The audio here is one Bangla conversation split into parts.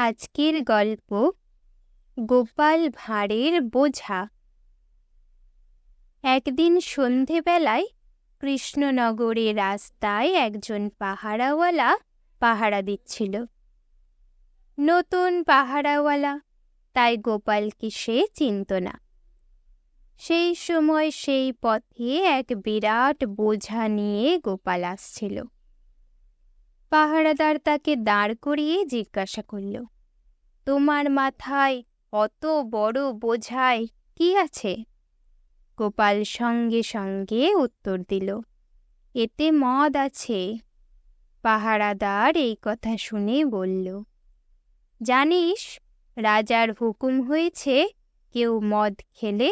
আজকের গল্প গোপাল ভাঁড়ের বোঝা। একদিন সন্ধেবেলায় কৃষ্ণনগরে রাস্তায় একজন পাহারাওয়ালা পাহারা দিচ্ছিল। নতুন পাহারাওয়ালা, তাই গোপালকে সে চিনত না। সেই সময় সেই পথে এক বিরাট বোঝা নিয়ে গোপাল আসছিল। পাহারাদার তাকে দাঁড় করিয়ে জিজ্ঞাসা করল, তোমার মাথায় অত বড় বোঝায় কি আছে? গোপাল সঙ্গে সঙ্গে উত্তর দিল, এতে মদ আছে। পাহারাদার এই কথা শুনে বলল, জানিস, রাজার হুকুম হয়েছে কেউ মদ খেলে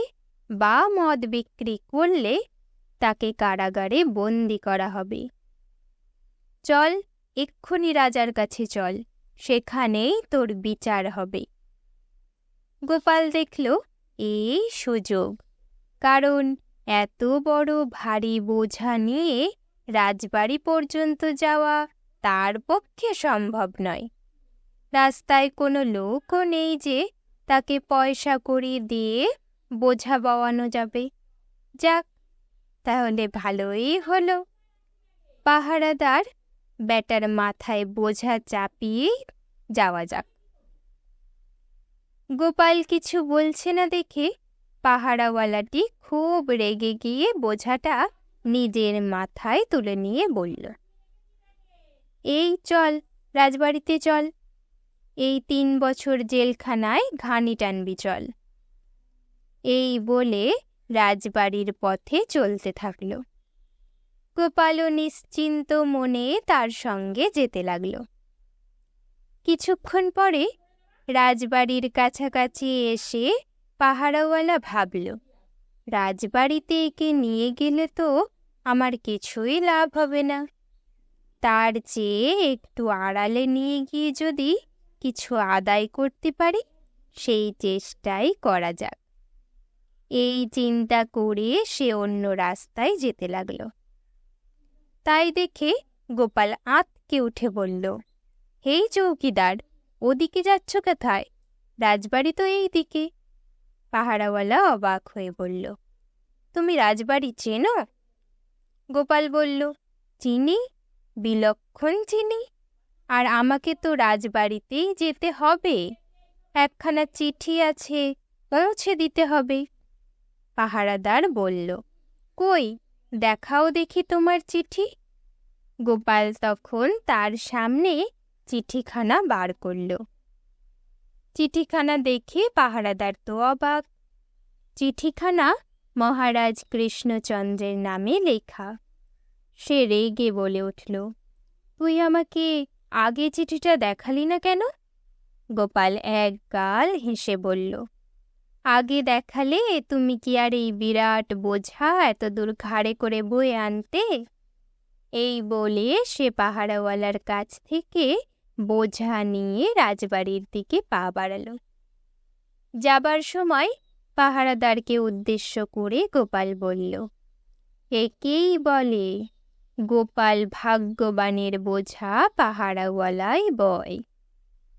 বা মদ বিক্রি করলে তাকে কারাগারে বন্দি করা হবে। চল এক্ষুনি রাজার কাছে চল, সেখানেই তোর বিচার হবে। গোপাল দেখল, এই সুযোগ। কারণ এত বড় ভারী বোঝা নিয়ে রাজবাড়ি পর্যন্ত যাওয়া তার পক্ষে সম্ভব নয়। রাস্তায় কোনো লোকও নেই যে তাকে পয়সা করি দিয়ে বোঝা বওয়ানো যাবে। যাক, তাহলে ভালোই হলো। পাহারাদার ব্যাটার মাথায় বোঝা চাপিয়ে যাওয়া যাক। গোপাল কিছু বলছে না দেখে পাহারাওয়ালাটি খুব রেগে গিয়ে বোঝাটা নিজের মাথায় তুলে নিয়ে বলল, এই চল, রাজবাড়িতে চল। এই তিন বছর জেলখানায় ঘানি টানবি চল। এই বলে রাজবাড়ির পথে চলতে থাকল। গোপালও নিশ্চিন্ত মনে তার সঙ্গে যেতে লাগল। কিছুক্ষণ পরে রাজবাড়ির কাছাকাছি এসে পাহারাওয়ালা ভাবল, রাজবাড়িতে একে নিয়ে গেলে তো আমার কিছুই লাভ হবে না। তার চেয়ে একটু আড়ালে নিয়ে গিয়ে যদি কিছু আদায় করতে পারি, সেই চেষ্টাই করা যাক। এই চিন্তা করে সে অন্য রাস্তায় যেতে লাগল। তাই দেখে গোপাল আঁতকে উঠে বলল, হেই চৌকিদার, ওদিকে যাচ্ছ কোথায়? রাজবাড়ি তো এই দিকে। পাহারাওয়ালা অবাক হয়ে বলল, তুমি রাজবাড়ি চেনো? গোপাল বলল, চিনি, বিলক্ষণ চিনি। আর আমাকে তো রাজবাড়িতেই যেতে হবে। একখানা চিঠি আছে, পৌঁছে দিতে হবে। পাহারাদার বলল, কই দেখাও দেখি তোমার চিঠি। গোপাল তখন তার সামনে চিঠিখানা বার করল। চিঠিখানা দেখে পাহারাদার তো অবাক। চিঠিখানা মহারাজ কৃষ্ণচন্দ্রের নামে লেখা। সে রেগে বলে উঠল, তুই আমাকে আগে চিঠিটা দেখালি না কেন? গোপাল এক গাল হেসে বলল আগে দেখালে তুমি কি আর এই বিরাট বোঝা এত দূর ঘাড়ে করে বয়ে আনতে? এই বলে সে পাহারাওয়ালার কাছ থেকে বোঝা নিয়ে রাজবাড়ির দিকে পা বাড়াল। যাবার সময় পাহারাদারকে উদ্দেশ্য করে গোপাল বলল, একেই বলে, গোপাল ভাগ্যবানের বোঝা পাহারাওয়ালাই বয়।